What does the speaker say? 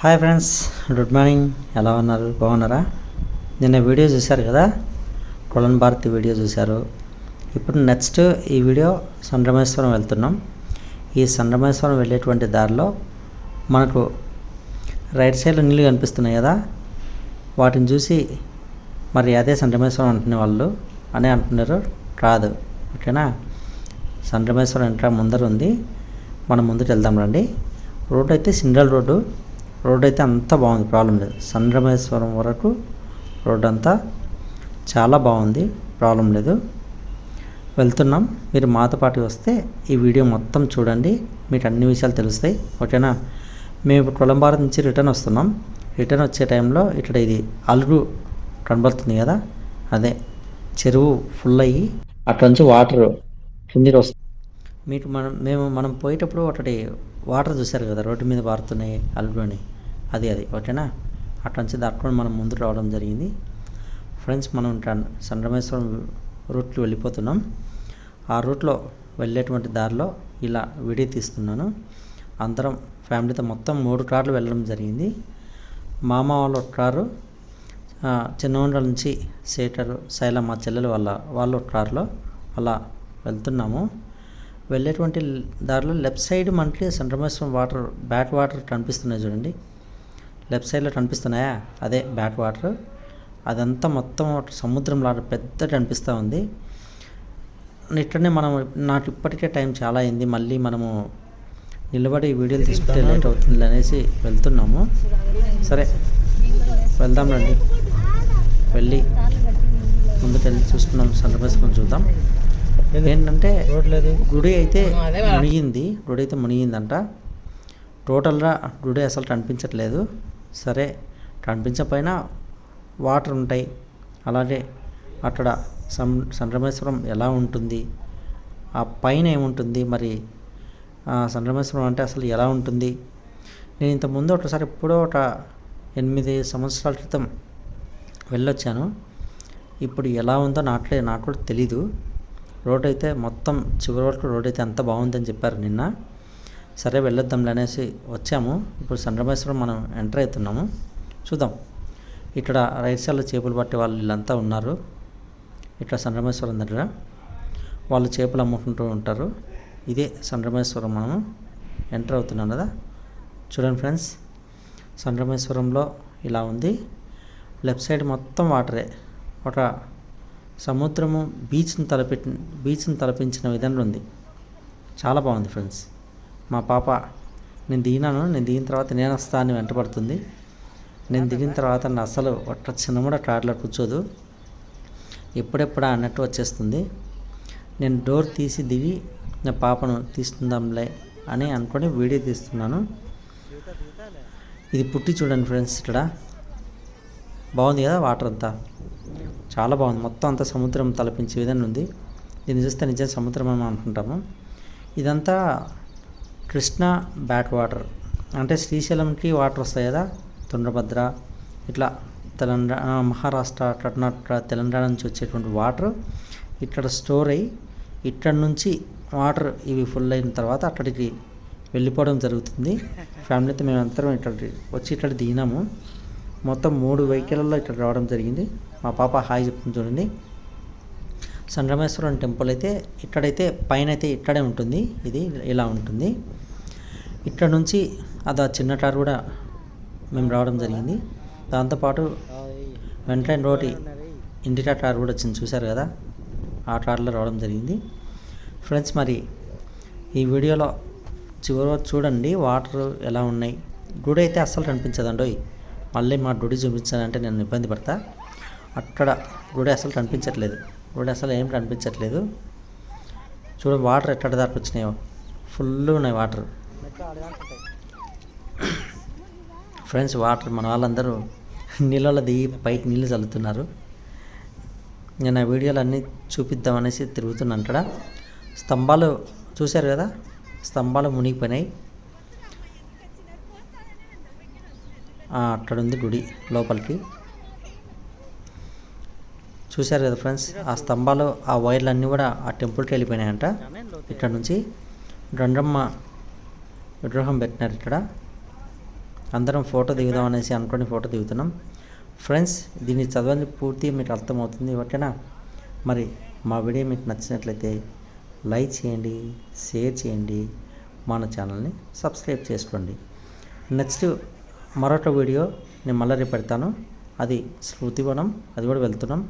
Hi friends good morning ఎలా ఉన్నారు? బాగున్నారా? నిన్న వీడియో చూశారు కదా? కొలన్ భారతి వీడియో చూశారు. ఇప్పుడు నెక్స్ట్ ఈ వీడియో సండ్రమేశ్వరం వెళ్తున్నాం. ఈ సండ్రమేశ్వరం వెళ్ళేటువంటి దారిలో మనకు రైట్ సైడ్లో నీళ్ళు కనిపిస్తున్నాయి కదా? వాటిని చూసి మరి అదే సండ్రమేశ్వరం అంటున్న వాళ్ళు అని అంటున్నారు. కాదు ఓకేనా? సండ్రమేశ్వరం ఇంకా ముందర ఉంది. మనం ముందుకు వెళ్దాం రండి. రోడ్ అయితే సింగల్ రోడ్డు. రోడ్ అయితే అంతా బాగుంది ప్రాబ్లం లేదు. సండ్రమేశ్వరం వరకు రోడ్ అంతా చాలా బాగుంది ప్రాబ్లం లేదు. వెళ్తున్నాం. మీరు మాతో పాటు వస్తే ఈ వీడియో మొత్తం చూడండి. మీకు అన్ని విషయాలు తెలుస్తాయి. ఓకేనా? మేము ఇప్పుడు కొలంబారం నుంచి రిటర్న్ వస్తున్నాం. రిటర్న్ వచ్చే టైంలో ఇక్కడ ఇది అలుగు కనబడుతుంది కదా? అదే చెరువు ఫుల్ అయ్యి అక్కడ నుంచి వాటర్ కిందికి వస్తుంది మీకు మనం మేము మనం పోయేటప్పుడు ఒకటి వాటర్ చూశారు కదా? రోడ్డు మీద పారుతున్నాయి అని. అది అది. ఓకేనా? అట్లా నుంచి దాటుకొని మనం ముందు రావడం జరిగింది. ఫ్రెండ్స్ మనం టన్- సండ్రమేశ్వరం రూట్లో వెళ్ళిపోతున్నాం. ఆ రూట్లో వెళ్ళేటువంటి దారిలో ఇలా వీడియో తీస్తున్నాను. అందరం ఫ్యామిలీతో మొత్తం మూడు కార్లు వెళ్ళడం జరిగింది. మామ వాళ్ళ ఒక కారు ఆ, చిన్నవండ్ల నుంచి సేటరు శైల మా చెల్లెలు వాళ్ళ వాళ్ళు ఒక కారులో అలా వెళ్తున్నాము. వెళ్ళేటువంటి దారిలో లెఫ్ట్ సైడ్ మనకి సండ్రమేశ్వరం వాటర్ బ్యాక్ వాటర్ కనిపిస్తున్నాయి చూడండి. లెఫ్ట్ సైడ్లో కనిపిస్తున్నాయా? అదే బ్యాక్ వాటర్. అదంతా మొత్తం సముద్రం లాగా పెద్ద కనిపిస్తూ ఉంది ఇట్లనే మనం నాకు ఇప్పటికే టైం చాలా అయింది. మళ్ళీ మనము నిలబడి వీడియోలు తీసుకుంటే లేట్ అవుతుంది అనేసి వెళ్తున్నాము. సరే వెళ్దాం రండి. వెళ్ళి ముందుకు వెళ్ళి చూసుకున్నాం సందర్భం చూద్దాం. ఏంటంటే గుడి అయితే మునిగింది. గుడి అయితే మునిగిందంట. టోటల్గా గుడి అసలు కనిపించట్లేదు. సరే కనిపించకపోయినా వాటర్ ఉంటాయి. అలాగే అక్కడ సం సండ్రమేశ్వరం ఎలా ఉంటుంది? ఆ పైన ఏముంటుంది? మరి ఆ అంటే అసలు ఎలా ఉంటుంది? నేను ఇంతకుముందు ఒకసారి ఎప్పుడో ఒక ఎనిమిది సంవత్సరాల క్రితం వెళ్ళొచ్చాను. ఇప్పుడు ఎలా ఉందో నాట్లే నాకు కూడా తెలీదు. రోడ్ అయితే మొత్తం చివరి వరకు రోడ్ అయితే అంత బాగుందని చెప్పారు నిన్న. సరే వెళ్ళొద్దాంలే అనేసి వచ్చాము. ఇప్పుడు సండ్రమేశ్వరం మనం ఎంటర్ అవుతున్నాము. చూద్దాం. ఇక్కడ రైట్ సైడ్లో చేపలు పట్టే వాళ్ళు వీళ్ళంతా ఉన్నారు. ఇక్కడ సండ్రమేశ్వరం దగ్గర వాళ్ళు చేపలు అమ్ముకుంటూ ఉంటారు. ఇదే సండ్రమేశ్వరం మనము ఎంటర్ అవుతున్నాం కదా. చూడండి ఫ్రెండ్స్ సండ్రమేశ్వరంలో ఇలా ఉంది. లెఫ్ట్ సైడ్ మొత్తం వాటరే. ఒక సముద్రము బీచ్ని తలపెట్టి బీచ్ని తలపించిన విధంగా ఉంది. చాలా బాగుంది ఫ్రెండ్స్. మా పాప నేను దిగినాను నేను దిగిన తర్వాత నేను వస్తాను అని వెంటపడుతుంది. నేను దిగిన తర్వాత నా అసలు ఒక్క చిన్న కూడా కార్లో కూర్చోదు. ఎప్పుడెప్పుడా అన్నట్టు వచ్చేస్తుంది. నేను డోర్ తీసి దిగి నా పాపను తీస్తుందాంలే అని అనుకొని వీడియో తీస్తున్నాను. ఇది పుట్టి చూడండి ఫ్రెండ్స్ ఇక్కడ. బాగుంది కదా వాటర్ అంతా? చాలా బాగుంది. మొత్తం అంతా సముద్రం తలపించే విధంగా ఉంది. దీన్ని చూస్తే నిజం సముద్రం అని అనుకుంటాము. ఇదంతా కృష్ణా బ్యాక్ వాటర్ అంటే శ్రీశైలంకి వాటర్ వస్తాయి కదా తుండ్రభద్ర ఇట్లా తెలంగాణ మహారాష్ట్ర కర్ణాటక తెలంగాణ నుంచి వచ్చేటువంటి వాటర్ ఇక్కడ స్టోర్ అయ్యి ఇక్కడ నుంచి వాటర్ ఇవి ఫుల్ అయిన తర్వాత అక్కడికి వెళ్ళిపోవడం జరుగుతుంది. ఫ్యామిలీతో మేము అందరం ఇక్కడ వచ్చి ఇక్కడ దిగినాము. మొత్తం మూడు వెహికల్లో ఇక్కడ రావడం జరిగింది. మా పాప హాయ్ చెప్తుంది చూడండి. సండ్రమేశ్వరం టెంపుల్ అయితే ఇక్కడైతే పైన అయితే ఇక్కడే ఉంటుంది. ఇది ఇలా ఉంటుంది. ఇక్కడ నుంచి అది ఆ చిన్న కారు కూడా మేము రావడం జరిగింది. దాంతోపాటు వెంటనే రోటి ఇండికా కార్ కూడా వచ్చింది. చూశారు కదా? ఆ కార్లో రావడం జరిగింది. ఫ్రెండ్స్ మరి ఈ వీడియోలో చివరి చూడండి. వాటర్ ఎలా ఉన్నాయి? గుడి అయితే అస్సలు కనిపించదండి. మళ్ళీ మా గుడి చూపించాలంటే నేను ఇబ్బంది పడతా. అక్కడ గుడి అసలు కనిపించట్లేదు. గుడి అసలు ఏం కనిపించట్లేదు. చూడ వాటర్ ఎట్ట దాకా వచ్చినాయో ఫుల్ ఉన్నాయి వాటర్. ఫ్రెండ్స్ వాటర్ మన వాళ్ళందరూ నీళ్ళలో దిగి పైకి నీళ్ళు చల్లుతున్నారు. నేను ఆ వీడియోలు అన్నీ చూపిద్దామనేసి తిరుగుతున్నాను అక్కడ స్తంభాలు చూశారు కదా? స్తంభాలు మునిగిపోయినాయి. అక్కడ ఉంది గుడి లోపలికి. చూశారు కదా ఫ్రెండ్స్ ఆ స్తంభాలు ఆ వైర్లు అన్నీ కూడా ఆ టెంపుల్కి వెళ్ళిపోయినాయంట. ఇక్కడ నుంచి గండ్రమ్మ విగ్రహం పెట్టినారు ఇక్కడ. అందరం ఫోటో దిగుదాం అనేసి అనుకుని ఫోటో దిగుతున్నాం. ఫ్రెండ్స్ దీన్ని చదవని పూర్తి మీకు అర్థమవుతుంది ఓకేనా? మరి మా వీడియో మీకు నచ్చినట్లయితే లైక్ చేయండి షేర్ చేయండి మన ఛానల్ని సబ్స్క్రైబ్ చేసుకోండి. నెక్స్ట్ మరొక వీడియో నేను మళ్ళీ రేపు పెడతాను. అది శృతివనం అది కూడా వెళ్తున్నాం.